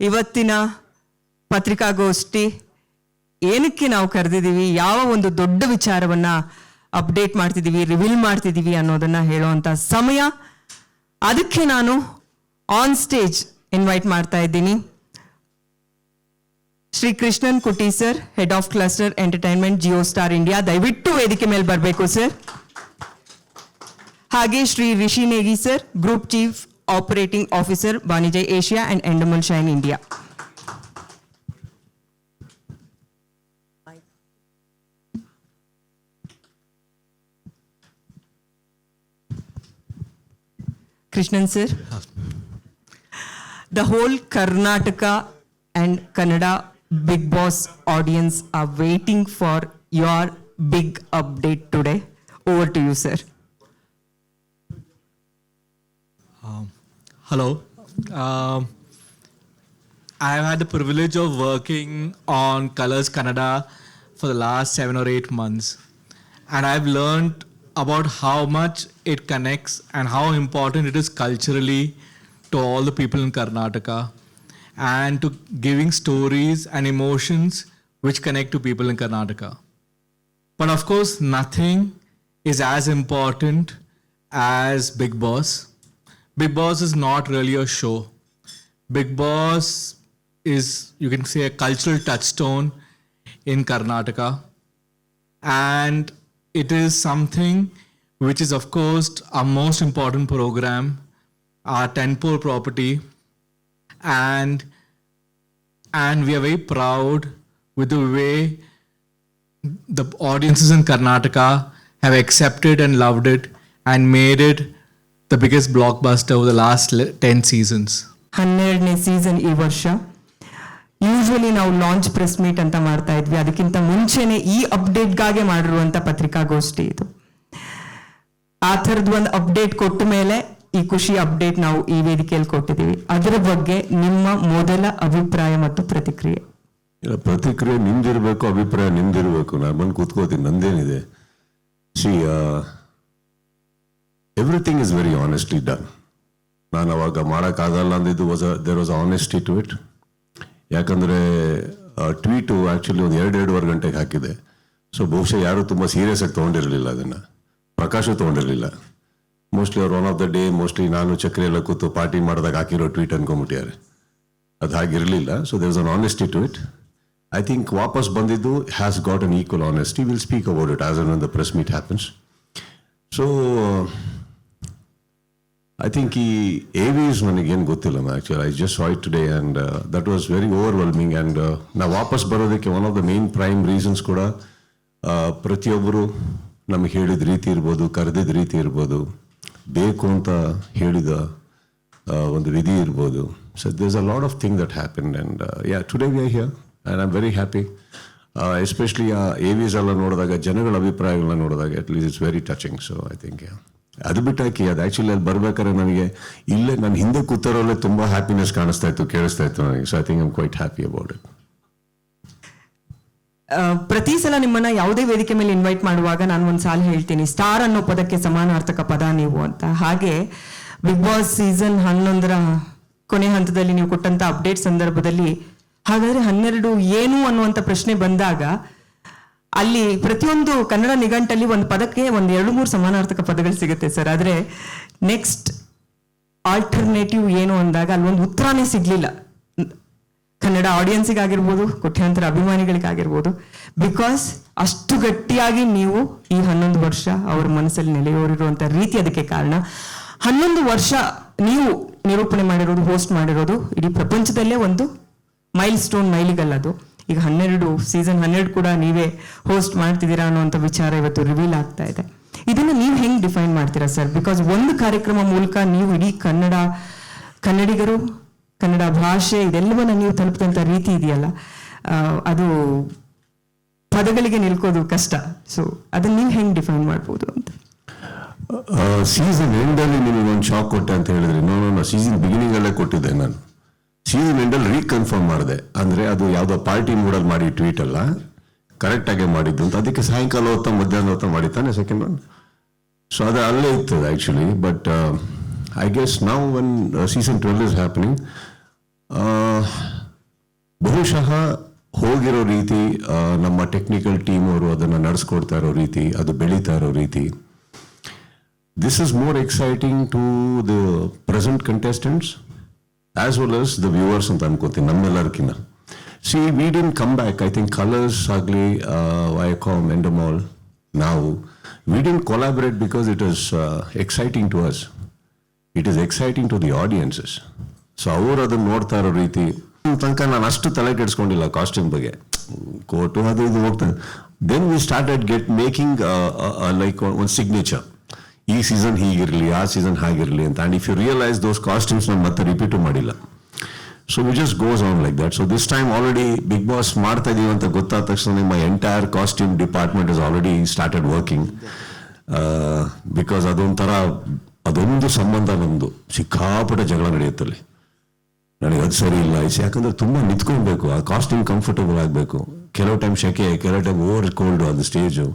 ಇವತ್ತಿನ ಪತ್ರಿಕಾಗೋಷ್ಠಿ ಏನಕ್ಕೆ ನಾವು ಕರೆದಿದ್ದೀವಿ? ಯಾವ ಒಂದು ದೊಡ್ಡ ವಿಚಾರವನ್ನು ಅಪ್ಡೇಟ್ ಮಾಡ್ತಿದ್ದೀವಿ ರಿವೀಲ್ ಮಾಡ್ತಿದ್ದೀವಿ ಅನ್ನೋದನ್ನು ಹೇಳುವಂಥ ಸಮಯ. ಅದಕ್ಕೆ ನಾನು ಆನ್ ಸ್ಟೇಜ್ ಇನ್ವೈಟ್ ಮಾಡ್ತಾ ಇದ್ದೀನಿ. Shri Krishnan Kutty sir head of cluster entertainment Jio Star India ದಯವಿಟ್ಟು ವೇದಿಕೆ ಮೇಲೆ ಬರಬೇಕು ಸರ್ ಹಾಗೆ Shri Rishi Negi sir group chief Operating Officer, Banijay Asia and Endemol Shine India. Krishnan sir, the whole Karnataka and Kannada Big Boss audience are waiting for your big update today. Over to you, sir. Hello. Um, I've had the privilege of working on Colors Canada for the last seven or eight months. And I've learned about how much it connects and how important it is culturally to all the people in Karnataka and to giving stories and emotions which connect to people in Karnataka. But of course, nothing is as important as Big Boss. Big Boss is not really a show. Big Boss is, you can say, a cultural touchstone in Karnataka. And it is something which is, of course, our most important program, our tentpole property. And, and we are very proud with the way the audiences in Karnataka have accepted and loved it and made it the biggest blockbuster over the last last 10 seasons. ಹನ್ನೆರಡನೇ season ಈ ವರ್ಷ. Usually ನಾವು launch press meet ಅಂತ ಮಾಡ್ತಾ ಇದ್ವಿ. ಅದಕ್ಕಿಂತ ಮುಂಚೆನೆ ಈ ಅಪ್ಡೇಟ್ಗಾಗೆ ಮಾಡಿರುವಂತ ಪತ್ರಿಕಾಗೋಷ್ಠಿ ಇದು. ಆ ಥರದ್ದು ಒಂದು ಅಪ್ಡೇಟ್ ಕೊಟ್ಟ ಮೇಲೆ ಈ ಖುಷಿ ಅಪ್ಡೇಟ್ ನಾವು ಈ ವೇದಿಕೆಯಲ್ಲಿ ಕೊಟ್ಟಿದ್ದೀವಿ. ಅದರ ಬಗ್ಗೆ ನಿಮ್ಮ ಮೊದಲ ಅಭಿಪ್ರಾಯ ಮತ್ತು ಪ್ರತಿಕ್ರಿಯೆ. ಇಲ್ಲ ಪ್ರತಿಕ್ರಿಯೆ ನಿಮ್ದಿರ್ಬೇಕು ಅಭಿಪ್ರಾಯ ನಿಮ್ದಿರ್ಬೇಕು. ನಾನು ಬಂದು ಕೂತ್ಕೋತೀನಿ. ನಂದೇನಿದೆ? See everything is very honestly done ನಾನು ಅವಾಗ ಮಾಡೋಕ್ಕಾಗಲ್ಲ ಅಂದಿದ್ದು was there was honesty to it ಯಾಕಂದರೆ ಟ್ವೀಟು ಆ್ಯಕ್ಚುಲಿ ಒಂದು ಎರಡು, ಎರಡೂವರೆ ಗಂಟೆಗೆ ಹಾಕಿದೆ. ಸೊ ಬಹುಶಃ ಯಾರು ತುಂಬ ಸೀರಿಯಸ್ ಆಗಿ ತೊಗೊಂಡಿರಲಿಲ್ಲ ಅದನ್ನು. ಪ್ರಕಾಶು ತೊಗೊಂಡಿರಲಿಲ್ಲ. ಮೋಸ್ಟ್ಲಿ ಅವ್ರು one of the day mostly ನಾನು ಚಕ್ರಿ ಎಲ್ಲ ಕೂತು ಪಾರ್ಟಿ ಮಾಡಿದಾಗ ಹಾಕಿರೋ ಟ್ವೀಟ್ ಅನ್ಕೊಂಬಿಟ್ಟಿದ್ದಾರೆ ಅದು ಹಾಗಿರಲಿಲ್ಲ. So there is an honesty to it I think ವಾಪಸ್ ಬಂದಿದ್ದು has got an equal honesty will speak about it as an the press meet happens so I think ಈ ಎ ವಿಸ್ ನನಗೇನು ಗೊತ್ತಿಲ್ಲ actually I just why today and that was very overwhelming and ನಾವು ವಾಪಸ್ ಬರೋದಕ್ಕೆ one of the main prime reasons ಕೂಡ ಪ್ರತಿಯೊಬ್ಬರು ನಮಗೆ ಹೇಳಿದ ರೀತಿ ಇರ್ಬೋದು, ಕರೆದಿದ್ದ ರೀತಿ ಇರ್ಬೋದು, ಬೇಕು ಅಂತ ಹೇಳಿದ ಒಂದು ವಿಧಿ ಇರ್ಬೋದು. So there's a lot of thing that happen and yeah today we are here and I am very happy especially ಆ ಎ ವಿಸ್ ಎಲ್ಲ ನೋಡಿದಾಗ, ಜನಗಳ ಅಭಿಪ್ರಾಯಗಳನ್ನ ನೋಡಿದಾಗ at least it's very touching so I think ಅದು ಬಿಟ್ಟಾಕಿ ಅದು ಆ್ಯಕ್ಚುಲಿ ಅಲ್ಲಿ ಬರ್ಬೇಕಾದ್ರೆ ನನಗೆ ಇಲ್ಲೇ ನಾನು ಹಿಂದೆ ಕೂತರೋಲ್ಲೇ ತುಂಬ ಹ್ಯಾಪಿನೆಸ್ ಕಾಣಿಸ್ತಾ ಇತ್ತು, ಕೇಳಿಸ್ತಾ ಇತ್ತು ನನಗೆ. So I think I'm quite happy about it ಪ್ರತಿ ಸಲ ನಿಮ್ಮನ್ನ ಯಾವುದೇ ವೇದಿಕೆ ಮೇಲೆ ಇನ್ವೈಟ್ ಮಾಡುವಾಗ ನಾನು ಒಂದು ಸಾಲ ಹೇಳ್ತೀನಿ ಸ್ಟಾರ್ ಅನ್ನೋ ಪದಕ್ಕೆ ಸಮಾನಾರ್ಥಕ ಪದ ನೀವು ಅಂತ. ಹಾಗೆ ಬಿಗ್ ಬಾಸ್ ಸೀಸನ್ ಹನ್ನೊಂದರ ಕೊನೆ ಹಂತದಲ್ಲಿ ನೀವು ಕೊಟ್ಟಂತ ಅಪ್ಡೇಟ್ ಸಂದರ್ಭದಲ್ಲಿ ಹಾಗಾದ್ರೆ ಹನ್ನೆರಡು ಏನು ಅನ್ನುವಂತ ಪ್ರಶ್ನೆ ಬಂದಾಗ ಅಲ್ಲಿ ಪ್ರತಿಯೊಂದು ಕನ್ನಡ ನಿಘಂಟಲ್ಲಿ ಒಂದು ಪದಕ್ಕೆ ಒಂದು ಎರಡು ಮೂರು ಸಮಾನಾರ್ಥಕ ಪದಗಳು ಸಿಗುತ್ತೆ ಸರ್ ಆದರೆ ನೆಕ್ಸ್ಟ್ ಆಲ್ಟರ್ನೇಟಿವ್ ಏನು ಅಂದಾಗ ಅಲ್ಲಿ ಒಂದು ಉತ್ತರನೇ ಸಿಗಲಿಲ್ಲ. ಕನ್ನಡ ಆಡಿಯನ್ಸಿಗಾಗಿರ್ಬೋದು ಕೋಟ್ಯಾಂತರ ಅಭಿಮಾನಿಗಳಿಗಾಗಿರ್ಬೋದು. ಬಿಕಾಸ್ ಅಷ್ಟು ಗಟ್ಟಿಯಾಗಿ ನೀವು ಈ ಹನ್ನೊಂದು ವರ್ಷ ಅವರ ಮನಸ್ಸಲ್ಲಿ ನೆಲೆಯೋರಿರುವಂಥ ರೀತಿ ಅದಕ್ಕೆ ಕಾರಣ. ಹನ್ನೊಂದು ವರ್ಷ ನೀವು ನಿರೂಪಣೆ ಮಾಡಿರೋದು ಹೋಸ್ಟ್ ಮಾಡಿರೋದು ಇಡೀ ಪ್ರಪಂಚದಲ್ಲೇ ಒಂದು ಮೈಲ್ ಸ್ಟೋನ್ ಮೈಲಿಗಲ್ಲದು ಈಗ ಹನ್ನೆರಡು ಸೀಸನ್ ಹನ್ನೆರಡು ಕೂಡ ನೀವೇ ಹೋಸ್ಟ್ ಮಾಡ್ತಿದ್ದೀರಾ ಅನ್ನುವಂಥ ವಿಚಾರ ಇವತ್ತು ರಿವೀಲ್ ಆಗ್ತಾ ಇದೆ. ಇದನ್ನು ನೀವು ಹೆಂಗೆ ಡಿಫೈನ್ ಮಾಡ್ತೀರಾ ಸರ್ ಬಿಕಾಸ್ ಒಂದು ಕಾರ್ಯಕ್ರಮ ಮೂಲಕ ನೀವು ಇಡೀ ಕನ್ನಡ, ಕನ್ನಡಿಗರು, ಕನ್ನಡ ಭಾಷೆ ಇದೆಲ್ಲವನ್ನ ನೀವು ತಲುಪಿದಂಥ ರೀತಿ ಇದೆಯಲ್ಲ ಅದು ಪದಗಳಿಗೆ ನಿಲ್ಕೋದು ಕಷ್ಟ. ಸೊ ಅದನ್ನ ನೀವು ಹೆಂಗೆ ಡಿಫೈನ್ ಮಾಡ್ಬೋದು ಅಂತ. ಸೀಸನ್ ಎಂಡಲ್ಲಿ ನಿಮಗೆ ಒಂದು ಶಾಕ್ ಕೊಟ್ಟೆ ಅಂತ ಹೇಳಿದ್ರೆ ನೋ ನೋ ಸೀಸನ್ ಬಿಗಿನಿಂಗ್ ಅಲ್ಲೇ ಕೊಟ್ಟಿದ್ದೆ ನಾನು. ಸೀಸನ್ ಮೆಂಡಲ್ ರೀಕನ್ಫರ್ಮ್ ಮಾಡಿದೆ. ಅಂದ್ರೆ ಅದು ಯಾವುದೋ ಪಾರ್ಟಿ ಮೂಡಲ್ಲಿ ಮಾಡಿ ಟ್ವೀಟ್ ಅಲ್ಲ ಕರೆಕ್ಟ್ ಆಗಿ ಮಾಡಿದ್ದು ಅಂತ. ಅದಕ್ಕೆ ಸಾಯಂಕಾಲ ಹೊತ್ತ ಮಧ್ಯಾಹ್ನ ಹೊತ್ತ ಮಾಡಿದ್ದಾನೆ ಸೆಕೆಂಡ್ ಒನ್ ಸೊ ಅದು ಅಲ್ಲೇ ಇತ್ತು ಆ್ಯಕ್ಚುಲಿ ಬಟ್ ಐ ಗೆಸ್ ನಾವು one season twelve is happening ಬಹುಶಃ ಹೋಗಿರೋ ರೀತಿ ನಮ್ಮ ಟೆಕ್ನಿಕಲ್ ಟೀಮ್ ಅವರು ಅದನ್ನು ನಡೆಸ್ಕೊಡ್ತಾ ಇರೋ ರೀತಿ, ಅದು ಬೆಳೀತಾ ಇರೋ ರೀತಿ. This is more exciting to the present contestants as well as the viewers ಅಂತ ಅನ್ಕೋತೀನಿ ನಮ್ಮೆಲ್ಲರಿಗಿನ್ನ see we didn't come back I think Colors ಆಗಲಿ ವೈಕಾಮ್ ಎಂಡಮಾಲ್ ನಾವು we didn't collaborate because it is exciting to us it is exciting to the audiences so ಅವರು ಅದನ್ನ ನೋಡ್ತಾ ಇರೋ ರೀತಿ ಇನ್ ತನಕ ನಾನು ಅಷ್ಟು ತಲೆ ಕೆಡಿಸ್ಕೊಂಡಿಲ್ಲ ಕಾಸ್ಟ್ಯೂಮ್ ಬಗ್ಗೆ. ಕೋಟು ಅದು ಇದು ಹೋಗ್ತದೆ. Then we started get making like ಒಂದು ಸಿಗ್ನೇಚರ್ ಈ ಸೀಸನ್ ಹೀಗಿರಲಿ, ಆ ಸೀಸನ್ ಹಾಗಿರಲಿ ಅಂತ. And if you realise those costumes ನಾನು ಮತ್ತೆ ರಿಪೀಟು ಮಾಡಿಲ್ಲ. So we just goes on like that so this time already Bigg Boss ಮಾಡ್ತಾ ಇದೀವಿ ಅಂತ ಗೊತ್ತಾದ ತಕ್ಷಣ ನಿಮ್ಮ entire costume department is already started working because ಅದೊಂಥರ, ಅದೊಂದು ಸಂಬಂಧ ನಮ್ಮದು ಸಿಕ್ಕಾಪಟ್ಟೆ ಜಗಳ ನಡೆಯುತ್ತಲ್ಲಿ. ನನಗೆ ಅದು ಸರಿ ಇಲ್ಲ. ಇಸ್ ಯಾಕಂದ್ರೆ ತುಂಬ ನಿಂತ್ಕೊಳ್ಬೇಕು. ಆ ಕಾಸ್ಟ್ಯೂಮ್ ಕಂಫರ್ಟಬಲ್ ಆಗಬೇಕು. ಕೆಲವು ಟೈಮ್ ಶೆಕೆ, ಕೆಲವು ಟೈಮ್ ಓವರ್ ಕೋಲ್ಡ್ ಅದು stage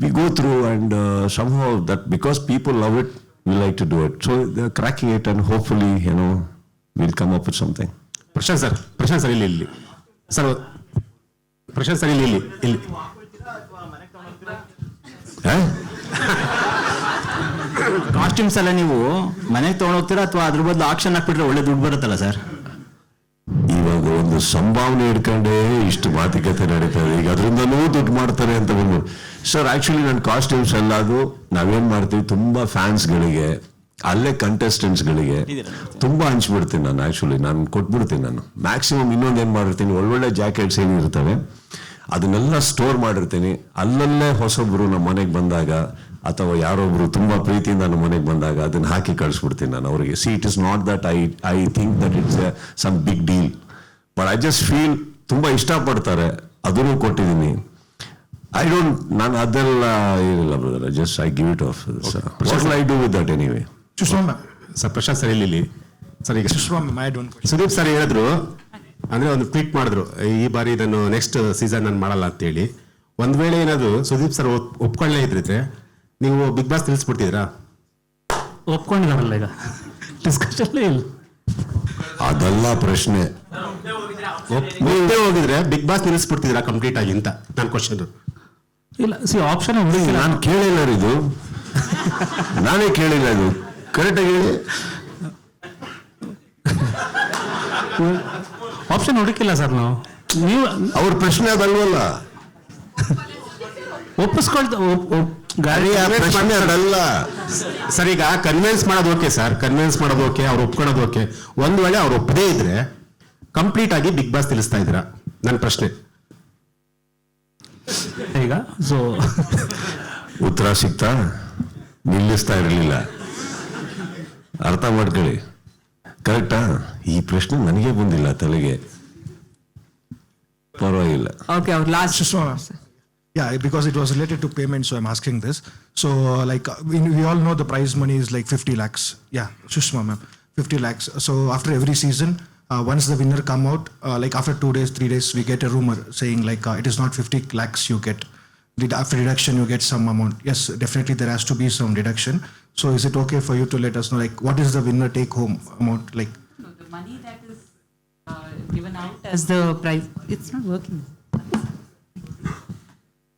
we go through and somehow that because people love it we like to do it so cracking it and hopefully ಏನೋ will come up with something Prashanth sir Prashanth sir ಇಲ್ಲಿ ಇಲ್ಲಿ. Sir Prashant sir ಇಲ್ಲಿ ಇಲ್ಲಿ ಇಲ್ಲಿ. Costumes ಎಲ್ಲ ನೀವು ಮನೆಗೆ ತಗೊಂಡೋಗ್ತೀರಾ ಅಥವಾ ಅದ್ರ ಬದಲು ಆಕ್ಷನ್ ಹಾಕ್ಬಿಟ್ರೆ ಒಳ್ಳೆ ದುಡ್ಡು ಬರುತ್ತಲ್ಲ ಸರ್ ಇವಾಗ ಒಂದು ಸಂಭಾವನೆ ಇಟ್ಕೊಂಡೇ ಇಷ್ಟು ಮಾತುಕತೆ ನಡೀತಾ ಇದೆ. ಈಗ ಅದರಿಂದನೂ ದುಡ್ಡು ಮಾಡ್ತಾರೆ ಅಂತ ಬಂದು ಸರ್ ಆಕ್ಚುಲಿ ನನ್ನ ಕಾಸ್ಟ್ಯೂಮ್ಸ್ ಎಲ್ಲ ಅದು. ನಾವೇನು ಮಾಡ್ತೀವಿ? ತುಂಬಾ ಫ್ಯಾನ್ಸ್ಗಳಿಗೆ ಅಲ್ಲೇ ಕಂಟೆಸ್ಟೆಂಟ್ಸ್ಗಳಿಗೆ ತುಂಬಾ ಹಂಚ್ಬಿಡ್ತೀನಿ ನಾನು ಆಕ್ಚುಲಿ ನಾನು ಕೊಟ್ಬಿಡ್ತೀನಿ ನಾನು. ಮ್ಯಾಕ್ಸಿಮಮ್ ಇನ್ನೊಂದು ಏನು ಮಾಡಿರ್ತೀನಿ? ಒಳ್ಳೊಳ್ಳೆ ಜಾಕೆಟ್ಸ್ ಏನಿರ್ತವೆ ಅದನ್ನೆಲ್ಲ ಸ್ಟೋರ್ ಮಾಡಿರ್ತೀನಿ. ಅಲ್ಲಲ್ಲೇ ಹೊಸೊಬ್ಬರು ನಮ್ಮ ಮನೆಗೆ ಬಂದಾಗ ಅಥವಾ ಯಾರೊಬ್ರು ತುಂಬಾ ಪ್ರೀತಿಯಿಂದ ನಮ್ಮ ಮನೆಗೆ ಬಂದಾಗ ಅದನ್ನ ಹಾಕಿ ಕಳಿಸ್ಬಿಡ್ತೀನಿ ನಾನು ಅವರಿಗೆ. See it is not that I I think that it's some big deal but I just feel ತುಂಬಾ ಇಷ್ಟಪಡ್ತಾರೆ. ಅದನ್ನು ಕೊಟ್ಟಿದ್ದೀನಿ. ಐ ಡೋಂಟ್ ನಾನು ಅದೆಲ್ಲ ಏನಿಲ್ಲ brother just I give it off I do with that anyway Sushma sir Prashanth sir ಇಲ್ಲಿ sir ಈಗ my don't Sudeep sir ಹೇಳಿದ್ರು ಅಂದರೆ ಒಂದು ಟ್ವೀಟ್ ಮಾಡಿದ್ರು ಈ ಬಾರಿ ಇದನ್ನು ನೆಕ್ಸ್ಟ್ ಸೀಸನ್ ನಾನು ಮಾಡಲ್ಲ ಅಂತೇಳಿ. ಒಂದ್ ವೇಳೆ ಏನಾದರೂ ಸುದೀಪ್ ಸರ್ ಒಪ್ಕೊಳ್ಳೇ ಇದ್ರಿದ್ರೆ ನೀವು ಬಿಗ್ ಬಾಸ್ ತಿಳಿಸ್ಬಿಡ್ತಿದ್ರಾ ಒಪ್ಕೊಂಡಿದಾರಲ್ಲ ಈಗ. ಡಿಸ್ಕಷನ್ ಇಲ್ಲ. ಅದೆಲ್ಲ ಪ್ರಶ್ನೆ. ಒಪ್ಪೇ ಹೋಗಿದ್ರೆ ಬಿಗ್ ಬಾಸ್ ನಿಲ್ಲಿಸ್ಬಿಡ್ತಿದ್ರಾ ಕಂಪ್ಲೀಟ್ ಆಗಿ ಅಂತ ನನ್ನ ಕ್ವಶನ್ ಇಲ್ಲ ಸಿ ಆಪ್ಷನ್ ನಾನು ಕೇಳಿಲ್ಲ ರೀ ಇದು. ನಾನೇ ಕೇಳಿಲ್ಲ ಇದು ಕರೆಕ್ಟಾಗಿ ಹೇಳಿ. ಆಪ್ಷನ್ ಹುಡುಕಿಲ್ಲ ಸರ್ ನಾವು. ನೀವು ಅವ್ರ ಪ್ರಶ್ನೆ ಅದಲ್ವಲ್ಲ ಒಪ್ಪಿಸ್ಕೊಳ್ತಾ ಗಾಡಿ ಪ್ರಶ್ನೆ ಅದಲ್ಲ. ಸರ್ ಈಗ ಕನ್ವಿನ್ಸ್ ಮಾಡೋದು ಓಕೆ ಸರ್ ಕನ್ವಿನ್ಸ್ ಮಾಡೋದು ಓಕೆ ಅವ್ರು ಒಪ್ಕೊಳ್ಳೋದು ಓಕೆ ಒಂದ್ ವೇಳೆ ಅವ್ರು ಒಪ್ಪದೇ ಇದ್ರೆ ಕಂಪ್ಲೀಟ್ ಆಗಿ ಬಿಗ್ ಬಾಸ್ ತಿಳಿಸ್ತಾ ಇದ್ದೀರಾ ನನ್ನ ಪ್ರಶ್ನೆ ಈಗ ಸೊ ಉತ್ತರ ಸಿಗ್ತಾ ನಿಲ್ಲಿಸ್ತಾ ಇರಲಿಲ್ಲ ಅರ್ಥ ಮಾಡ್ಕೊಳ್ಳಿ ಕರೆಕ್ಟಾ ಈ ಪ್ರಶ್ನೆ ನನಗೆ ಬಂದಿಲ್ಲ ತಲೆಗೆ ಪರವಾಗಿಲ್ಲ ಓಕೆ ಅವ್ರು last Yeah, because it was related to payment, so I'm asking this. So, uh, like, uh, we, we all know the prize money is like 50 lakhs. Yeah, Sushma ma'am, 50 lakhs. So, after every season, uh, once the winner come out, uh, like after two days, three days, we get a rumor saying like uh, it is not 50 lakhs you get. After deduction you get some amount? Yes, definitely there has to be some deduction. So, is it okay for you to let us know like what is the winner take home amount? Like, No, the money that is uh, given out as the prize, it's not working.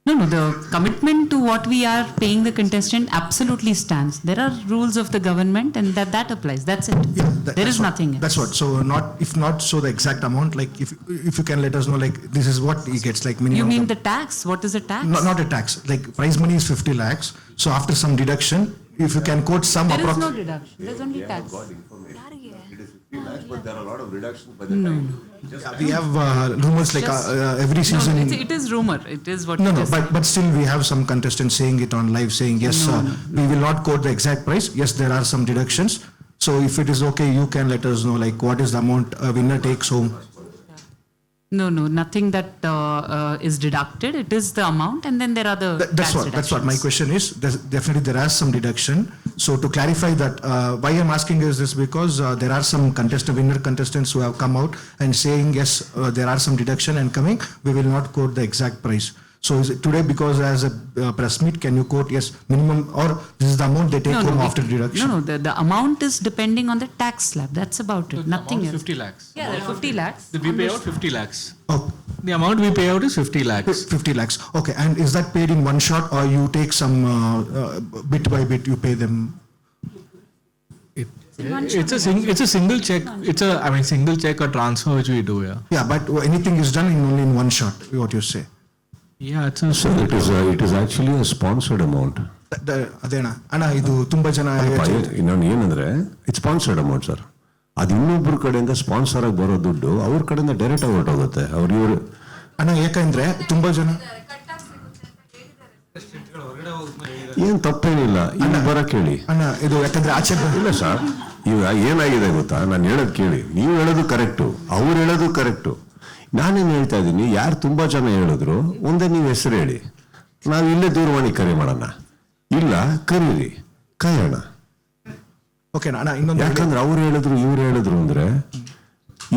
No, no, the commitment to what we are paying the contestant absolutely stands. There are rules of the government and that, that applies, that's it. Yeah, that- There that's is what- nothing else. That's what. So not if not so the exact amount. Like if if you can let us know like this is what he gets like minimum. You mean the tax? What is the tax? not, not a tax. Like prize money is fifty lakhs. So after some deduction, if you can quote some There is approx. no deduction, there's only tax. Yeah, we have uh, rumors like uh, Just- uh, every No, season. it's- It is rumor, it is what No, it no, is. but, but still we have some contestants saying it on live, saying, yes, No, uh, no. we will not quote the exact price. Yes, there are some deductions. So if it is okay, you can let us know, like, what is the amount a winner takes home? No, no, nothing that uh, uh, is deducted, it is the amount and then there are the That- That's tax what, that's what my deductions. question is. There's definitely there are some deduction. So to clarify that, uh, why I'm asking is this because uh, there are some contestant, winner contestants who have come out and saying, yes, uh, there are some deduction and coming, we will not quote the exact price. So is it today because as a uh, press meet, can you quote yes minimum or this is the amount they take No, home no, after it- deduction? No, no, the, the amount is depending on the tax slab. That's about it, nothing else. 50 lakhs. Yeah, there are 50 lakhs. The- We pay out 50 lakhs. Oh, The amount we pay out is 50 lakhs. 50 lakhs. Okay, and is that paid in one shot or you take some uh, uh, bit by bit? You pay them. It's a sing, it's a single check. It's a I mean single check or transfer which we do. Yeah. Yeah, but anything is done in only in one shot. What you say? Yeah. It's a it is is, a- it is actually a sponsored amount. The- the- ಅದೇನಾ? ಅಣ್ಣ ಇದು ತುಂಬಾ ಜನ ಇನ್ನೊಂದು ಏನಂದ್ರೆ it sponsored amount sir ಅದು ಇನ್ನೊಬ್ಬರ ಕಡೆಯಿಂದ sponsor ಆಗಿ ಬರೋ ದುಡ್ಡು ಅವ್ರ ಕಡೆಯಿಂದ ಡೈರೆಕ್ಟ್ ಆಗಿ ಹೊರಟೋಗುತ್ತೆ. ಅವ್ರ ಇವರು ಅಣ್ಣ ಯಾಕಂದ್ರೆ ತುಂಬಾ ಜನ ಏನ್ ತಪ್ಪೇನಿಲ್ಲ. ಇನ್ನು ಬರಕ್ ಹೇಳಿ ಅಣ್ಣ ಇದು ಯಾಕಂದ್ರೆ ಆಚೆ ಇಲ್ಲ ಸರ್ ಈಗ ಏನಾಗಿದೆ ಗೊತ್ತಾ? ನಾನು ಹೇಳೋದು ಕೇಳಿ. ನೀವು ಹೇಳೋದು ಕರೆಕ್ಟು ಅವ್ರು ಹೇಳೋದು ಕರೆಕ್ಟು ನಾನೇನು ಹೇಳ್ತಾ ಇದ್ದೀನಿ ಯಾರು ತುಂಬ ಜನ ಹೇಳಿದ್ರು ಒಂದೇ ನೀವು ಹೆಸರು ಹೇಳಿ. ನಾವು ಇಲ್ಲೇ ದೂರವಾಣಿ ಕರೆ ಮಾಡೋಣ. ಇಲ್ಲ ಕರೀರಿ. ಕರೆಯೋಣ. ಓಕೆ ಅಣ್ಣ ಇನ್ನೊಂದು. ಯಾಕಂದ್ರೆ ಅವ್ರು ಹೇಳಿದ್ರು ಇವ್ರು ಹೇಳಿದ್ರು ಅಂದ್ರೆ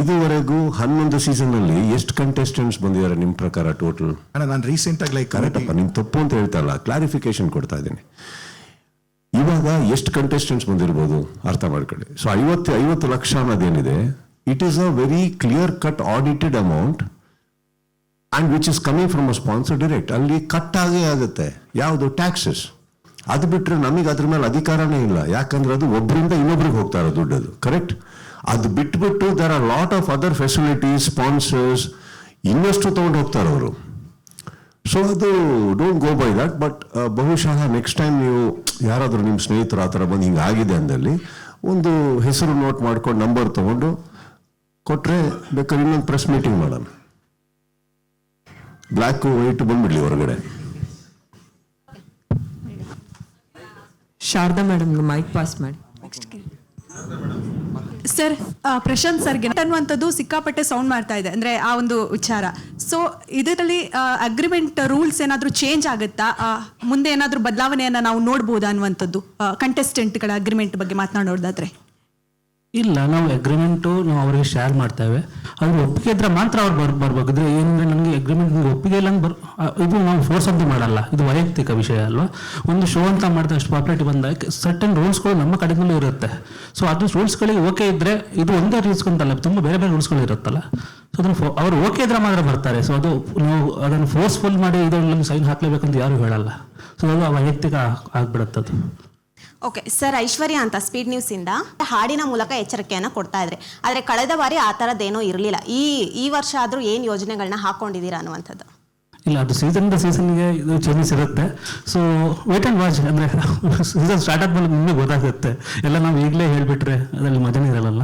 ಇದುವರೆಗೂ ಹನ್ನೊಂದು ಸೀಸನ್ ಅಲ್ಲಿ ಎಷ್ಟು ಕಂಟೆಸ್ಟೆಂಟ್ಸ್ ಬಂದಿದ್ದಾರೆ ನಿಮ್ಮ ಪ್ರಕಾರ ಟೋಟಲ್ ಅಣ್ಣ ನಾನು ರೀಸೆಂಟ್ ಆಗಿ ಲೈಕ್ ಕರೆಕ್ಟಪ್ಪ ನಿಮ್ ತಪ್ಪು ಅಂತ ಹೇಳ್ತಾ ಇಲ್ಲ. ಕ್ಲಾರಿಫಿಕೇಶನ್ ಕೊಡ್ತಾ ಇದ್ದೀನಿ ಇವಾಗ ಎಷ್ಟು ಕಂಟೆಸ್ಟೆಂಟ್ಸ್ ಬಂದಿರ್ಬೋದು? ಅರ್ಥ ಮಾಡ್ಕೊಳ್ಳಿ. ಸೊ ಐವತ್ತು ಐವತ್ತು lakh ಅನ್ನೋದೇನಿದೆ it is a very clear cut audited amount and which is coming from a sponsor direct ಅಲ್ಲಿ ಕಟ್ ಆಗೇ ಆಗುತ್ತೆ. ಯಾವುದು? ಟ್ಯಾಕ್ಸಸ್ ಅದು ಬಿಟ್ಟರೆ ನಮಗೆ ಅದ್ರ ಮೇಲೆ ಅಧಿಕಾರನೇ ಇಲ್ಲ. ಯಾಕಂದ್ರೆ ಅದು ಒಬ್ಬರಿಂದ ಇನ್ನೊಬ್ರಿಗೆ ಹೋಗ್ತಾ ಇರೋ ದುಡ್ಡದು. ಕರೆಕ್ಟ್ ಅದು ಬಿಟ್ಬಿಟ್ಟು there are lot of other facilities sponsors ಇನ್ನಷ್ಟು ತೊಗೊಂಡು ಹೋಗ್ತಾರೆ ಅವರು. ಸೊ ಅದು don't go by that but ಬಹುಶಃ ನೆಕ್ಸ್ಟ್ ಟೈಮ್ ನೀವು ಯಾರಾದರೂ ನಿಮ್ಮ ಸ್ನೇಹಿತರು ಆ ಥರ ಬಂದು ಹಿಂಗೆ ಆಗಿದೆ ಅಂದಲ್ಲಿ ಒಂದು ಹೆಸರು ನೋಟ್ ಮಾಡ್ಕೊಂಡು ನಂಬರ್ ತಗೊಂಡು ಕೊಟ್ರೆ ಬೇಕಾದ್ರೆ ಇನ್ನೊಂದು ಪ್ರೆಸ್ ಮೀಟಿಂಗ್ ಮಾಡೋಣ. ಬ್ಲ್ಯಾಕ್ ವೈಟ್ ಬಂದ್ಬಿಡ್ಲಿ ಹೊರಗಡೆ. ಶಾರದಾ ಮೇಡಮ್ ಮೈಕ್ ಪಾಸ್ ಮಾಡಿ. ಸರ್ ಪ್ರಶಾಂತ್ ಸರ್ಗೆ ಅನ್ನುವಂಥದ್ದು ಸಿಕ್ಕಾಪಟ್ಟೆ ಸೌಂಡ್ ಮಾಡ್ತಾ ಇದೆ ಅಂದ್ರೆ ಆ ಒಂದು ವಿಚಾರ. ಸೊ ಇದರಲ್ಲಿ ಅಗ್ರಿಮೆಂಟ್ ರೂಲ್ಸ್ ಏನಾದರೂ ಚೇಂಜ್ ಆಗುತ್ತಾ? ಆ, ಮುಂದೆ ಏನಾದರೂ ಬದಲಾವಣೆಯನ್ನು ನಾವು ನೋಡ್ಬೋದಾ ಅನ್ನುವಂಥದ್ದು ಕಂಟೆಸ್ಟೆಂಟ್ಗಳ ಅಗ್ರಿಮೆಂಟ್ ಬಗ್ಗೆ ಮಾತನಾಡೋದಾದ್ರೆ? ಇಲ್ಲ, ನಾವು ಅಗ್ರಿಮೆಂಟು ನಾವು ಅವರಿಗೆ ಶೇರ್ ಮಾಡ್ತೇವೆ. ಅವ್ರಿಗೆ ಒಪ್ಪಿಗೆ ಇದ್ರೆ ಮಾತ್ರ ಅವ್ರು ಬರ್ ಬರ್ಬೇಕಿದ್ರೆ ಏನಂದ್ರೆ ನನಗೆ ಅಗ್ರಿಮೆಂಟ್ ನಿಮಗೆ ಒಪ್ಪಿಗೆ ಇಲ್ಲ ಬರ್ ಇದು ನಾವು ಫೋರ್ಸ್ ಅಂತ ಮಾಡಲ್ಲ. ಇದು ವೈಯಕ್ತಿಕ ವಿಷಯ ಅಲ್ವಾ? ಒಂದು ಶೋ ಅಂತ ಮಾಡಿದ ಅಷ್ಟು ಪಾಪ್ಯುಲೇಟಿ ಬಂದಾಗ ಸರ್ಟನ್ ರೂಲ್ಸ್ಗಳು ನಮ್ಮ ಕಡೆನೂ ಇರುತ್ತೆ. ಸೊ ಅದು ರೂಲ್ಸ್ಗಳಿಗೆ ಓಕೆ ಇದ್ದರೆ ಇದು ಒಂದೇ ರೂಲ್ಸ್ ಅಂತಲ್ಲ, ತುಂಬ ಬೇರೆ ಬೇರೆ ರೂಲ್ಸ್ಗಳು ಇರುತ್ತಲ್ಲ. ಸೊ ಅದನ್ನು ಫೋ- ಅವ್ರು ಓಕೆ ಇದ್ರೆ ಮಾತ್ರ ಬರ್ತಾರೆ. ಸೊ ಅದು ನಾವು ಅದನ್ನು ಫೋರ್ಸ್ಫುಲ್ ಮಾಡಿ ಇದರಲ್ಲಿ ಸೈನ್ ಹಾಕಲೇಬೇಕಂತ ಯಾರು ಹೇಳಲ್ಲ. ಸೊ ಅದು ವೈಯಕ್ತಿಕ ಆಗ್ಬಿಡುತ್ತೆ ಅದು ಓಕೆ ಸರ್ ಐಶ್ವರ್ಯ ಅಂತ ಸ್ಪೀಡ್ ನ್ಯೂಸ್ ಇಂದ ಹಾಡಿನ ಮೂಲಕ ಎಚ್ಚರಿಕೆಯನ್ನು ಕೊಡ್ತಾ ಇದ್ರೆ. ಆದರೆ ಕಳೆದ ಬಾರಿ ಆ ಥರದ್ದೇನೋ ಇರಲಿಲ್ಲ. ಈ ಈ ವರ್ಷ ಆದರೂ ಏನು ಯೋಜನೆಗಳನ್ನ ಹಾಕೊಂಡಿದ್ದೀರಾ ಅನ್ನುವಂಥದ್ದು? ಇಲ್ಲ ಅದು ಸೀಸನ್ ಸೀಸನ್ಗೆ ಇದು ಚೇಂಜಸ್ ಇರುತ್ತೆ ಸೊ ವೇಟ್ ಆ್ಯಂಡ್ ವಾಚ್ ಅಂದರೆ ಸೀಸನ್ ಸ್ಟಾರ್ಟ್ ಆದ್ಮೇಲೆ ನಿಮಗೆ ಗೊತ್ತಾಗುತ್ತೆ. ಎಲ್ಲ ನಾವು ಈಗಲೇ ಹೇಳಿಬಿಟ್ರೆ ಅದರಲ್ಲಿ ಮಜಾನೇ ಇರಲ್ಲ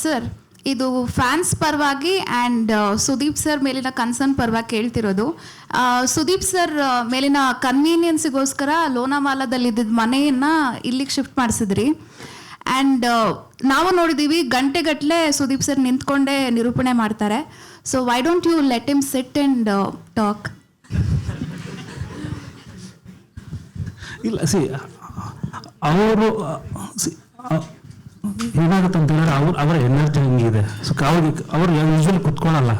ಸರ್ ಇದು ಫ್ಯಾನ್ಸ್ ಪರವಾಗಿ ಆ್ಯಂಡ್ ಸುದೀಪ್ ಸರ್ ಮೇಲಿನ ಕನ್ಸರ್ನ್ ಪರವಾಗಿ ಕೇಳ್ತಿರೋದು. ಸುದೀಪ್ ಸರ್ ಮೇಲಿನ ಕನ್ವೀನಿಯನ್ಸಿಗೋಸ್ಕರ ಲೋನಾವಾಲಾದಲ್ಲಿದ್ದ ಮನೆಯನ್ನು ಇಲ್ಲಿಗೆ ಶಿಫ್ಟ್ ಮಾಡಿಸಿದ್ರಿ. ಆ್ಯಂಡ್ ನಾವು ನೋಡಿದ್ದೀವಿ ಗಂಟೆಗಟ್ಟಲೆ ಸುದೀಪ್ ಸರ್ ನಿಂತ್ಕೊಂಡೇ ನಿರೂಪಣೆ ಮಾಡ್ತಾರೆ. So why don't you let him sit and talk ಇಲ್ಲ ಸಿ ಅವರು ಏನಾಗುತ್ತೆ ಅಂತ ಹೇಳಿದ್ರೆ ಅವ್ರು, ಅವರ ಎನರ್ಜಿ ಹಂಗಿದೆ. ಸೊ ಅವ್ರಿಗೆ, ಅವರು ಯೂಶ್ವಲಿ ಕುತ್ಕೊಳ್ಳಲ್ಲ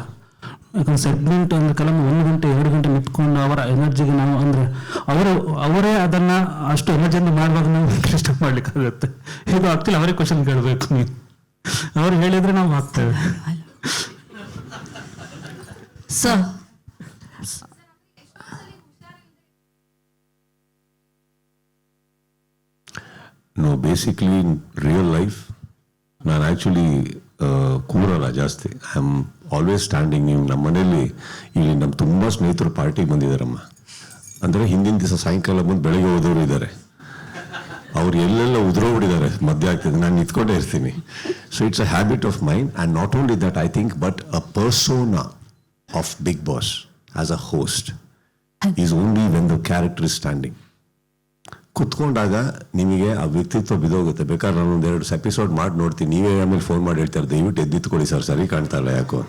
ಯಾಕಂದ್ರೆ ಸೆಗ್ಮೆಂಟ್ ಅಂದ್ರೆ ಕೆಲವೊಮ್ಮೆ ಒಂದು ಗಂಟೆ, ಎರಡು ಗಂಟೆ ನಿಂತ್ಕೊಂಡು ಅವರ ಎನರ್ಜಿಗೆ ನಾವು ಅಂದ್ರೆ ಅವರು, ಅವರೇ ಅದನ್ನ ಅಷ್ಟು ಎನರ್ಜಿಯಿಂದ ಮಾಡುವಾಗ ನಾವು ಮಾಡ್ಲಿಕ್ಕೆ ಮಾಡ್ಲಿಕ್ಕಾಗುತ್ತೆ. ಇದು ಆಗ್ತಿಲ್ಲ ಅವರೇ ಕ್ವಶನ್ ಕೇಳಬೇಕು ನೀವು. ಅವ್ರು ಹೇಳಿದ್ರೆ ನಾವು ಹಾಕ್ತೇವೆ. Sir no basically in real life ನಾನು ಆ್ಯಕ್ಚುಲಿ ಕೂರಲ್ಲ ಜಾಸ್ತಿ ಐ ಆಮ್ ಆಲ್ವೇಸ್ ಸ್ಟ್ಯಾಂಡಿಂಗ್ ನೀವು ನಮ್ಮ ಮನೇಲಿ ಇಲ್ಲಿ ನಮ್ಮ ತುಂಬ ಸ್ನೇಹಿತರು ಪಾರ್ಟಿಗೆ ಬಂದಿದ್ದಾರಮ್ಮ ಅಂದರೆ ಹಿಂದಿನ ದಿವಸ ಸಾಯಂಕಾಲ ಬಂದು ಬೆಳಗ್ಗೆ ಹೋದವರು ಇದ್ದಾರೆ ಅವ್ರು ಎಲ್ಲೆಲ್ಲ ಉದುರೋಗ್ಬಿಟ್ಟಿದ್ದಾರೆ ಮಧ್ಯ ಆಗ್ತಿದೆ. ನಾನು ನಿಂತ್ಕೊಂಡೇ ಇರ್ತೀನಿ. So it's a habit of mind and not only that I think but a persona of Bigg Boss as a host is only when the character is standing ಕುತ್ಕೊಂಡಾಗ ನಿಮಗೆ ಆ ವ್ಯಕ್ತಿತ್ವ ಬಿದೋಗುತ್ತೆ. ಬೇಕಾದ್ರೆ ನಾನು ಒಂದೆರಡು ಎಪಿಸೋಡ್ ಮಾಡಿ ನೋಡ್ತೀನಿ. ನೀವೇ ಆಮೇಲೆ ಫೋನ್ ಮಾಡಿ ಹೇಳ್ತಾರೆ, ದಯವಿಟ್ಟು ಎದ್ದಿತ್ಕೊಳ್ಳಿ ಸರ್, ಸರಿ ಕಾಣ್ತಾ ಇಲ್ಲ ಯಾಕೋ?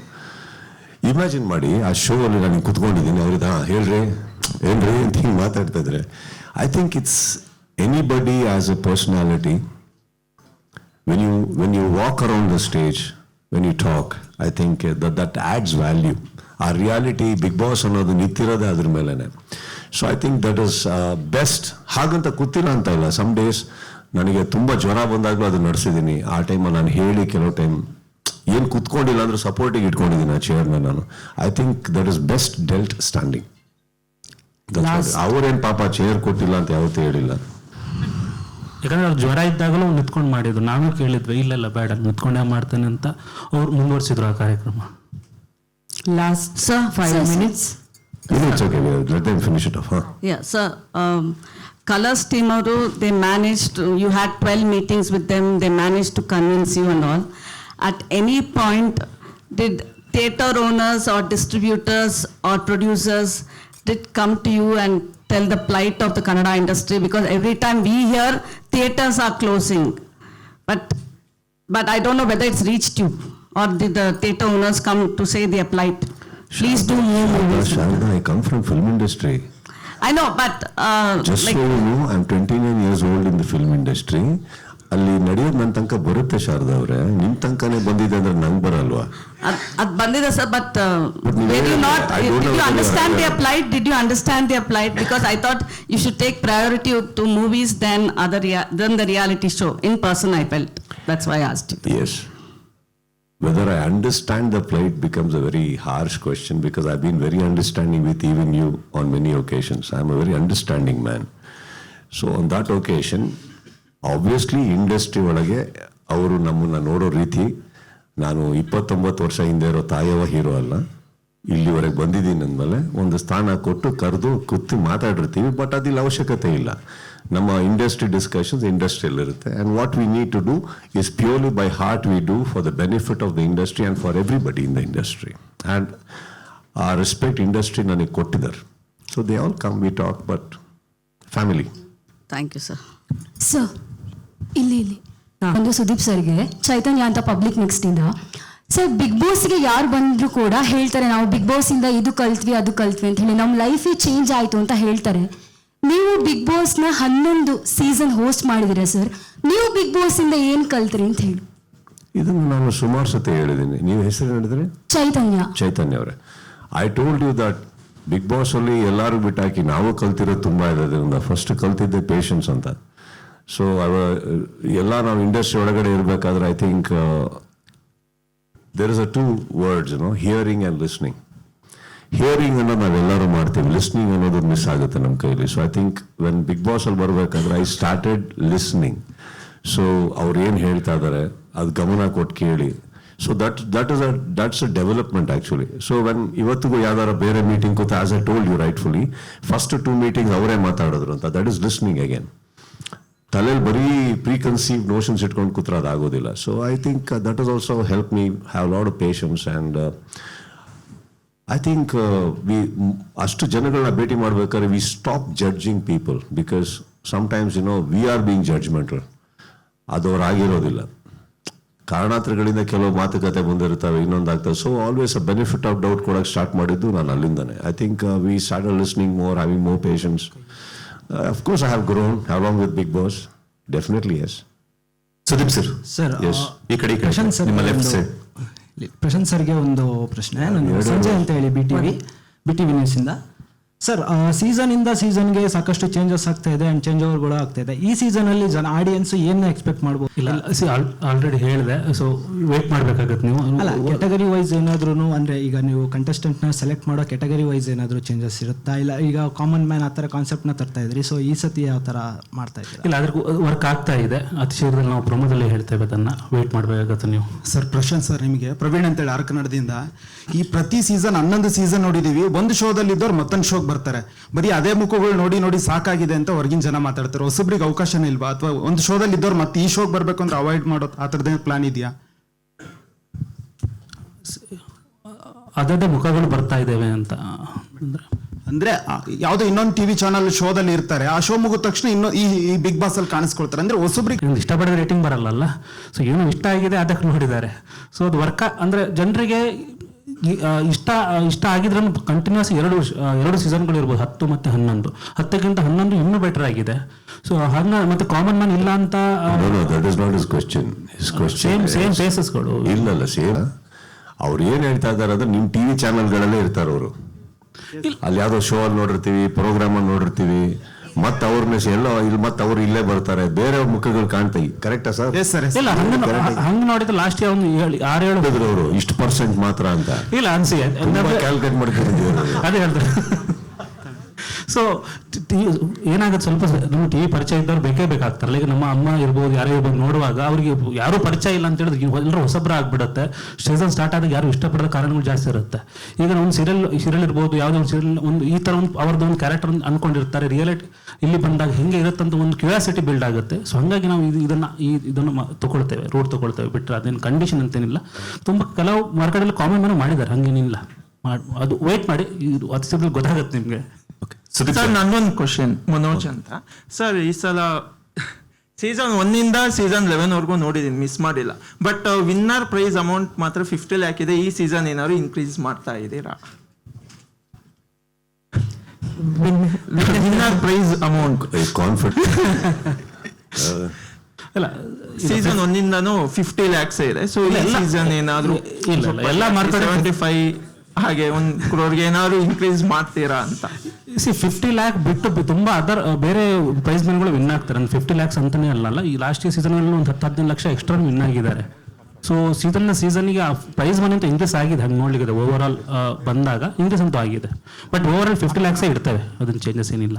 ಇಮ್ಯಾಜಿನ್ ಮಾಡಿ, ಆ ಶೋ ಅಲ್ಲಿ ನಾನು ಕುತ್ಕೊಂಡಿದ್ದೀನಿ, ಅವ್ರಿಗೆ, ಹಾಂ, ಹೇಳ್ರಿ, ಏನ್ರಿ? ಅಂತ ಹಿಂಗೆ ಮಾತಾಡ್ತಾ ಇದ್ರೆ I think it's anybody as a personality when you when you walk around the stage when you talk I think that that adds value. ಆ ರಿಯಾಲಿಟಿ ಬಿಗ್ ಬಾಸ್ ಅನ್ನೋದು ನಿಂತಿರೋದೇ ಅದ್ರ ಮೇಲೆನೆ. So I think that is best ಹಾಗಂತ ಕೂತಿಲ್ಲ ಅಂತ ಇಲ್ಲ. Some days ನನಗೆ ತುಂಬ ಜ್ವರ ಬಂದಾಗಲೂ ಅದು ನಡೆಸಿದ್ದೀನಿ ಆ ಟೈಮಲ್ಲಿ ನಾನು ಹೇಳಿ ಕೆಲವು ಟೈಮ್ ಏನು ಕುತ್ಕೊಂಡಿಲ್ಲ ಅಂದ್ರೆ ಸಪೋರ್ಟಿಗೆ ಇಟ್ಕೊಂಡಿದ್ದೀನಿ ಆ ಚೇರ್ನ ನಾನು. I think that is best dealt standing ಅವ್ರೇನು ಪಾಪ ಚೇರ್ ಕೊಟ್ಟಿಲ್ಲ ಅಂತ ಯಾವತ್ತೂ ಹೇಳಿಲ್ಲ. ಯಾಕಂದ್ರೆ ಅವ್ರು ಜ್ವರ ಇದ್ದಾಗಲೂ ನಿಂತ್ಕೊಂಡು ಮಾಡಿದ್ರು. ನಾನು ಕೇಳಿದ್ವಿ ಇಲ್ಲೆಲ್ಲ ಬೇಡ ನಿಂತ್ಕೊಂಡೇ ಮಾಡ್ತೇನೆ ಅಂತ ಅವ್ರು ಮುಂದುವರಿಸಿದ್ರು ಆ ಕಾರ್ಯಕ್ರಮ. Last five minutes It's okay let them finish it off ಹಾಂ Yeah, sir. Um, Colors team, ಅವರು, they managed, to- you had 12 meetings with them, they managed to convince you and all. At any point, did theatre owners or distributors or producers did come to you and tell the plight of the Kannada industry? Because every time we hear, theatres are closing. But, but I don't know whether it's reached you, or did the theatre owners come to say their plight? Please do more movies. Sharda, I come from film industry. I know, but uh, Just like, so you know, I'm 29 years old in the film industry. ಅಲ್ಲಿ ನಡೆಯೋದು ನನ್ನ ತನಕ ಬರುತ್ತೆ ಶಾರದಾ ಅವರೇ ನಿಮ್ ತನಕನೇ ಬಂದಿದೆ ಅಂದ್ರೆ ನಂಗೆ ಬರಲ್ವಾ ಅದ್ ಅದ್ ಬಂದಿದೆ ಸರ್ ಬಟ್ But ನೀವು ಡಿಡ್ ಯು ಹೇಳಿಲ್ಲ, not I don't did know you whether understand you are their plight did you understand their plight because I thought you should take priority to movies then other then the reality show in person I felt that's why asked Yes. Whether I understand the plight becomes a very harsh question because I've been very understanding with even you on many occasions. I'm a very understanding man. So on that occasion, obviously industry ಒಳಗೆ ಅವರು ನಮ್ಮನ್ನು ನೋಡೋ ರೀತಿ ನಾನು ಇಪ್ಪತ್ತೊಂಬತ್ತು ವರ್ಷ ಹಿಂದೆ ಇರೋ ತಾಯವ ಹೀರೋ ಅಲ್ಲ ಇಲ್ಲಿವರೆಗೆ ಬಂದಿದ್ದೀನಿ ಅಂದಮೇಲೆ ಒಂದು ಸ್ಥಾನ ಕೊಟ್ಟು ಕರೆದು ಕುತ್ತಿ ಮಾತಾಡಿರ್ತೀವಿ ಬಟ್ ಅದಿಲ್ಲ ಅವಶ್ಯಕತೆ ಇಲ್ಲ. ನಮ್ಮ ಇಂಡಸ್ಟ್ರಿ ಡಿಸ್ಕಷನ್ಸ್ ಇಂಡಸ್ಟ್ರಿಯಲ್ಲಿ ಇರುತ್ತೆ and what we need to do is purely by heart we do for the benefit of the industry and for everybody in the industry and ಆ ರೆಸ್ಪೆಕ್ಟ್ ಇಂಡಸ್ಟ್ರಿ ನನಗೆ ಕೊಟ್ಟಿದ್ದಾರೆ. So they all come we talk but family thank you sir sir ಇಲ್ಲಿ ಇಲ್ಲಿ. ಒಂದು ಸುದೀಪ್ ಸರ್ಗೆ ಚೈತನ್ಯ ಅಂತ public next sir big ಬಾಸ್ಗೆ ಯಾರು ಬಂದರೂ ಕೂಡ ಹೇಳ್ತಾರೆ ನಾವು ಬಿಗ್ ಬಾಸಿಂದ ಇಂದ ಕಲ್ತ್ವಿ ಅದು ಕಲ್ತ್ವಿ ಅಂತ ಹೇಳಿ. ನಮ್ಮ ಲೈಫೇ ಚೇಂಜ್ ಆಯಿತು ಅಂತ ಹೇಳ್ತಾರೆ. ನೀವು ಬಿಗ್ ಬಾಸ್ನ ಹನ್ನೊಂದು ಸೀಸನ್ ಹೋಸ್ಟ್ ಮಾಡಿದಿರ ಸರ್ ನೀವು ಬಿಗ್ ಬಾಸಿಂದ ಏನು ಏನ್ ಕಲ್ತ್ರಿ ಅಂತ ಹೇಳಿ. ಇದನ್ನು ನಾನು ಸುಮಾರು ಸತಿ ಹೇಳಿದ್ದೀನಿ. ನೀವು ಹೆಸರು ಹೇಳಿದ್ರೆ? ಚೈತನ್ಯ. ಚೈತನ್ಯ ಅವರೇ. I told you that big boss ಅಲ್ಲಿ ಎಲ್ಲರೂ ಬಿಟ್ಟಾಕಿ ನಾವು ಕಲ್ತಿರೋದು ತುಂಬ ಇದೆ. ಅದರಿಂದ ಫಸ್ಟ್ ಕಲ್ತಿದ್ದೆ ಪೇಷನ್ಸ್ ಅಂತ. ಸೊ ಎಲ್ಲ ನಾವು ಇಂಡಸ್ಟ್ರಿ ಒಳಗಡೆ ಇರಬೇಕಾದ್ರೆ I think there is a two words no hearing and listening hearing ಅನ್ನೋದು ನಾವೆಲ್ಲರೂ ಮಾಡ್ತೀವಿ ಲಿಸ್ನಿಂಗ್ ಅನ್ನೋದು ಮಿಸ್ ಆಗುತ್ತೆ ನಮ್ಮ ಕೈಲಿ. So I think when Bigg Boss ಅಲ್ಲಿ ಬರಬೇಕಾದ್ರೆ ಐ ಸ್ಟಾರ್ಟೆಡ್ ಲಿಸ್ನಿಂಗ್ ಸೊ ಅವ್ರು ಏನು ಹೇಳ್ತಾ ಇದ್ದಾರೆ ಅದು ಗಮನ ಕೊಟ್ಟು ಕೇಳಿ. So that that is a that's a development actually so when ಇವತ್ತಿಗೂ ಯಾವ್ದಾರ ಬೇರೆ ಮೀಟಿಂಗ್ ಕೂತ as a told you rightfully first two meeting ಅವರೇ ಮಾತಾಡಿದ್ರು ಅಂತ ದಟ್ ಇಸ್ ಲಿಸ್ನಿಂಗ್ ಅಗೇನ್ ತಲೆಯಲ್ಲಿ ಬರೀ ಪ್ರೀ ಕನ್ಸೀವ್ ನೋಷನ್ಸ್ ಇಟ್ಕೊಂಡು ಕೂತ್ರ ಅದಾಗೋದಿಲ್ಲ. So I think that is also help me have lot of patience and I think we ಅಷ್ಟು ಜನಗಳನ್ನ ಭೇಟಿ ಮಾಡ್ಬೇಕಾದ್ರೆ we stop judging people because sometimes you know we are being judgmental ಆಗಿರೋದಿಲ್ಲ ಕಾರಣಾಂತರಗಳಿಂದ ಕೆಲವು ಮಾತುಕತೆ ಬಂದಿರ್ತವೆ ಇನ್ನೊಂದಾಗ್ತವೆ. So always a benefit of doubt ಕೊಡೋಕ್ಕೆ ಸ್ಟಾರ್ಟ್ ಮಾಡಿದ್ದು ನಾನು ಅಲ್ಲಿಂದನೇ. I think we start listening more having more patience of course I have grown. Along with Bigg Boss definitely yes. Sudeep sir sir Yes. ಈ ಕಡೆ ಈ ಕಡೆ Prashant sir ನಿಮ್ಮ left side Prashant ಸರ್ಗೆ ಒಂದು ಪ್ರಶ್ನೆ. ನಾನು ಸಂಜಯ್ ಅಂತ ಹೇಳಿ B T V B T V ನ್ಯೂಸಿಂದ sir season ಇಂದ ಸೀಸನ್ಗೆ ಸಾಕಷ್ಟು ಚೇಂಜಸ್ ಆಗ್ತಾ ಇದೆ ಅಂಡ್ ಚೇಂಜ್ ಓವರ್ಗಳು ಆಗ್ತಾ ಇದೆ. ಈ ಸೀಸನ್ ಅಲ್ಲಿ ಜನ ಆಡಿಯನ್ಸ್ ಏನ್ ಎಕ್ಸ್ಪೆಕ್ಟ್ ಮಾಡಬಹುದು ಇಲ್ಲ ಆಲ್ರೆಡಿ ಹೇಳಿದೆ. ಸೊ ವೇಟ್ ಮಾಡ್ಬೇಕಾಗತ್ತೆ ನೀವು. ಅಲ್ಲ ಕೆಟಗರಿ ವೈಸ್ ಏನಾದ್ರೂ ಅಂದ್ರೆ ಈಗ ನೀವು ಕಂಟೆಸ್ಟೆಂಟ್ನ ಸೆಲೆಕ್ಟ್ ಮಾಡೋ ಕೆಟಗರಿ ವೈಸ್ ಏನಾದರೂ ಚೇಂಜಸ್ ಇರುತ್ತಾ? ಇಲ್ಲ ಈಗ ಕಾಮನ್ ಮ್ಯಾನ್ ಆ ಕಾನ್ಸೆಪ್ಟ್ನ ತರ್ತಾ ಇದ್ರಿ. ಸೊ ಈ ಸತಿ ಯಾವ ತರ ಮಾಡ್ತಾ ಇದ್ದೀರಾ? ಇಲ್ಲ ಅದ್ರ ವರ್ಕ್ ಆಗ್ತಾ ಇದೆ. ಅತಿ ಶೀಘ್ರದಲ್ಲಿ ನಾವು ಪ್ರೊಮೋದಲ್ಲಿ ಹೇಳ್ತೇವೆ ಅದನ್ನ ವೇಟ್ ಮಾಡ್ಬೇಕಾಗತ್ತೆ ನೀವು. ಸರ್ ಪ್ರಶಾಂತ್ ಸರ್ ನಿಮಗೆ ಪ್ರವೀಣ್ ಅಂತೇಳಿ ಆರ್ ಕನ್ನಡದಿಂದ ಈ ಪ್ರತಿ ಸೀಸನ್ ಹನ್ನೊಂದು ಸೀಸನ್ ನೋಡಿದೀವಿ. ಒಂದು ಶೋದಲ್ಲಿ ಇದ್ದವ್ರು ಮತ್ತೊಂದು ಶೋಗೆ ಬರ್ತಾರೆ. ಬರೀ ಅದೇ ಮುಖಗಳು ನೋಡಿ ನೋಡಿ ಸಾಕಾಗಿದೆ ಅಂತ ಹೊರಗಿನ ಜನ ಮಾತಾಡ್ತಾರೆ. ಹೊಸಬ್ರಿಗೆ ಅವಕಾಶನೇ ಇಲ್ವಾ? ಅಥವಾ ಒಂದು ಶೋದಲ್ಲಿ ಇದ್ದವ್ರು ಮತ್ತೆ ಈ ಶೋಗೆ ಬರಬೇಕು ಅಂದ್ರೆ ಅವಾಯ್ಡ್ ಮಾಡೋ ಆ ಥರದೇ ಪ್ಲಾನ್ ಇದೆಯಾ? ಅದೇ ಮುಖಗಳು ಬರ್ತಾ ಇದ್ದೇವೆ ಅಂತ. ಅಂದ್ರೆ? ಅಂದ್ರೆ ಯಾವುದೋ ಇನ್ನೊಂದು ಟಿವಿ ಚಾನಲ್ ಶೋದಲ್ಲಿ ಇರ್ತಾರೆ. ಆ ಶೋ ಮುಗಿದ ತಕ್ಷಣ ಇನ್ನೂ ಈ ಬಿಗ್ ಬಾಸ್ ಅಲ್ಲಿ ಕಾಣಿಸ್ಕೊಳ್ತಾರೆ. ಅಂದ್ರೆ ಹೊಸಬ್ರಿಗೆ ಇಷ್ಟಪಡೋ ರೇಟಿಂಗ್ ಬರಲ್ಲ ಸೊ ಏನು ಇಷ್ಟ ಆಗಿದೆ ಅದಕ್ಕೆ ನೋಡಿದ್ದಾರೆ. ಸೊ ಅದು ವರ್ಕ ಅಂದ್ರೆ ಜನರಿಗೆ ಇಷ್ಟ ಇಷ್ಟ ಆಗಿದ್ರೂ ಕಂಟಿನ್ಯೂಸ್ ಎರಡು ಎರಡು ಸೀಸನ್ಗಳು ಇರ್ಬೋದು ಹತ್ತು ಮತ್ತು ಹನ್ನೊಂದು. ಹತ್ತಕ್ಕಿಂತ ಹನ್ನೊಂದು ಇನ್ನೂ ಬೆಟರ್ ಆಗಿದೆ. ಸೊ ಹಂಗ ಮತ್ತೆ ಕಾಮನ್ ಮ್ಯಾನ್ ಇಲ್ಲ ಅಂತ ಇಸ್ is- faces ಗಳು. ಇಲ್ಲಲ್ಲ ಸೇಮ್ ಅವ್ರು ಏನ್ ಹೇಳ್ತಾ ಇದಾರೆ ಅಂದ್ರೆ ನಿಮ್ ಟಿವಿ ಚಾನೆಲ್ಗಳಲ್ಲೇ ಇರ್ತಾರೆ ಅವರು. ಅಲ್ಲಿ ಯಾವ್ದೋ ಶೋ ಅಲ್ಲಿ ನೋಡಿರ್ತೀವಿ ಪ್ರೋಗ್ರಾಮ್ ಅಲ್ಲಿ ನೋಡಿರ್ತೀವಿ. ಮತ್ತೆ ಅವ್ರನ್ನ ಎಲ್ಲೋ ಇಲ್ಲಿ ಮತ್ತೆ ಅವ್ರು ಇಲ್ಲೇ ಬರ್ತಾರೆ. ಬೇರೆ ಮುಖಗಳು ಕಾಣ್ತೀವಿ ಕರೆಕ್ಟಾ ಸರ್? ಎಸ್ ಸರ್ ಇಲ್ಲ ಹಂಗ ಹಂಗ ನೋಡಿದ್ರೆ ಲಾಸ್ಟ್ ಇಯರ್ ಒಂದು ಏಳು ಆರು ಏಳು ಅವರು ಇಷ್ಟು ಪರ್ಸೆಂಟ್ ಮಾತ್ರ ಅಂತ. ಇಲ್ಲ ಅನ್ಸಿ ಕ್ಯಾಲ್ಕುಲೇಟ್ ಮಾಡ್ಕೊಂಡಿದ್ದೀವಿ ಅದೇ ಹೇಳ್ತಾರೆ ಸೊ ಏನಾಗುತ್ತೆ ಸ್ವಲ್ಪ ನಮ್ಮ ಟಿವಿ ಪರಿಚಯ ಇದ್ದವ್ರು ಬೇಕೇ ಬೇಕಾಗ್ತಾರೆ ಈಗ ನಮ್ಮ ಅಮ್ಮ ಇರ್ಬೋದು, ಯಾರೇ ಇರ್ಬೋದು ನೋಡುವಾಗ ಅವರಿಗೆ ಯಾರೂ ಪರಿಚಯ ಇಲ್ಲ ಅಂತ ಹೇಳಿದ್ರೆ ಎಲ್ಲರೂ ಹೊಸಬ್ರ ಆಗ್ಬಿಡುತ್ತೆ. ಸೀಸನ್ ಸ್ಟಾರ್ಟ್ ಆದಾಗ ಯಾರು ಇಷ್ಟಪಡೋ ಕಾರಣಗಳು ಜಾಸ್ತಿ ಇರುತ್ತೆ. ಈಗ ಒಂದು ಸೀರಿಯಲ್ ಸೀರಿಯಲ್ ಇರ್ಬೋದು, ಯಾವುದೋ ಒಂದು ಸೀರಿಯಲ್ ಒಂದು ಈ ಥರ ಒಂದು ಅವ್ರದ್ದು ಒಂದು ಕ್ಯಾರೆಕ್ಟರ್ ಅನ್ಕೊಂಡಿರ್ತಾರೆ. ರಿಯಾಲಿಟಿ ಇಲ್ಲಿ ಬಂದಾಗ ಹೆಂಗೆ ಇರುತ್ತೆ ಅಂತ ಒಂದು ಕ್ಯೂರಿಯಾಸಿಟಿ ಬಿಲ್ಡ್ ಆಗುತ್ತೆ. ಸೊ ಹಾಗಾಗಿ ನಾವು ಇದು ಇದನ್ನು ಈ ಇದನ್ನು ತಗೊಳ್ತೇವೆ ರೂಟ್ ತಗೊಳ್ತೇವೆ ಬಿಟ್ಟರೆ ಅದೇನು ಕಂಡೀಷನ್ ಅಂತೇನಿಲ್ಲ. ತುಂಬ ಕೆಲವು ಮಾರ್ಕೆಟಲ್ಲಿ ಕಾಮೆಂಟ್ ಮಾಡಿದ್ದಾರೆ, ಹಂಗೇನಿಲ್ಲ. ಮಾಡಿ ಅದು ವೆಯ್ಟ್ ಮಾಡಿ, ಇದು ಅತಿಸಿದ್ರೆ ಗೊತ್ತಾಗುತ್ತೆ ನಿಮಗೆ. ಸರ್ ನನ್ನೊಂದು ಕ್ವಶನ್ ಮನೋಜ್ ಅಂತ. ಸರ್ ಈ ಸಲ ಸೀಸನ್ ಒನ್ನಿಂದ ಸೀಸನ್ ಲೆವೆನ್ ವರ್ಗೂ ನೋಡಿದೀನಿ ಮಿಸ್ ಮಾಡಿಲ್ಲ. ಬಟ್ ವಿನ್ನರ್ ಪ್ರೈಸ್ ಅಮೌಂಟ್ ಮಾತ್ರ ಫಿಫ್ಟಿ ಲ್ಯಾಕ್ ಇದೆ ಈ ಸೀಸನ್ ಏನಾದ್ರು ಇನ್ಕ್ರೀಸ್ ಮಾಡ್ತಾ ಇದ್ದೀರಾ? ವಿನ್ನರ್ ಪ್ರೈಸ್ ಅಮೌಂಟ್ ಅಲ್ಲ ಸೀಸನ್ ಒಂದಿಂದನೂ ಫಿಫ್ಟಿ ಲ್ಯಾಕ್ಸ್ ಇದೆ ಸೊ ಈ ಸೀಸನ್ ಏನಾದ್ರು ಇಲ್ಲ, ಎಲ್ಲ ಮಾರ್ಕೆಟ್ ಫೈವ್ ಹಾಗೆ ಒಂದು ಕ್ರೋರ್ಗೆ ಏನಾದ್ರು ಇನ್ಕ್ರೀಸ್ ಮಾಡ್ತೀರಾ ಅಂತ. ಸಿ ಫಿಫ್ಟಿ ಲ್ಯಾಕ್ ಬಿಟ್ಟು ತುಂಬಾ ಅದರ್ ಬೇರೆ ಪ್ರೈಸ್ ಮನಿಗಳು ವಿನ್ ಆಗ್ತಾರೆ. ಫಿಫ್ಟಿ ಲ್ಯಾಕ್ಸ್ ಅಂತಾನೆ ಅಲ್ಲ ಈ ಲಾಸ್ಟ್ ಇಯರ್ ಸೀಸನ್ ಅಲ್ಲಿ ಒಂದು ಹತ್ತು ಹದಿನೈದು ಲಕ್ಷ ಎಕ್ಸ್ಟ್ರಾ ವಿನ್ ಆಗಿದ್ದಾರೆ. ಸೊ ಸೀಸನ್ ಸೀಸನ್ಗೆ ಪ್ರೈಸ್ ಮನಿ ಅಂತ ಇನ್ಕ್ರೀಸ್ ಆಗಿದೆ, ಹಂಗೆ ನೋಡ್ಲಿಕ್ಕೆ ಓವರ್ ಆಲ್ ಬಂದಾಗ ಇನ್ಕ್ರೀಸ್ ಅಂತೂ ಆಗಿದೆ. ಬಟ್ ಓವರ್ ಆಲ್ ಫಿಫ್ಟಿ ಲ್ಯಾಕ್ಸೇ ಇರ್ತವೆ, ಅದನ್ನ ಚೇಂಜಸ್ ಏನಿಲ್ಲ.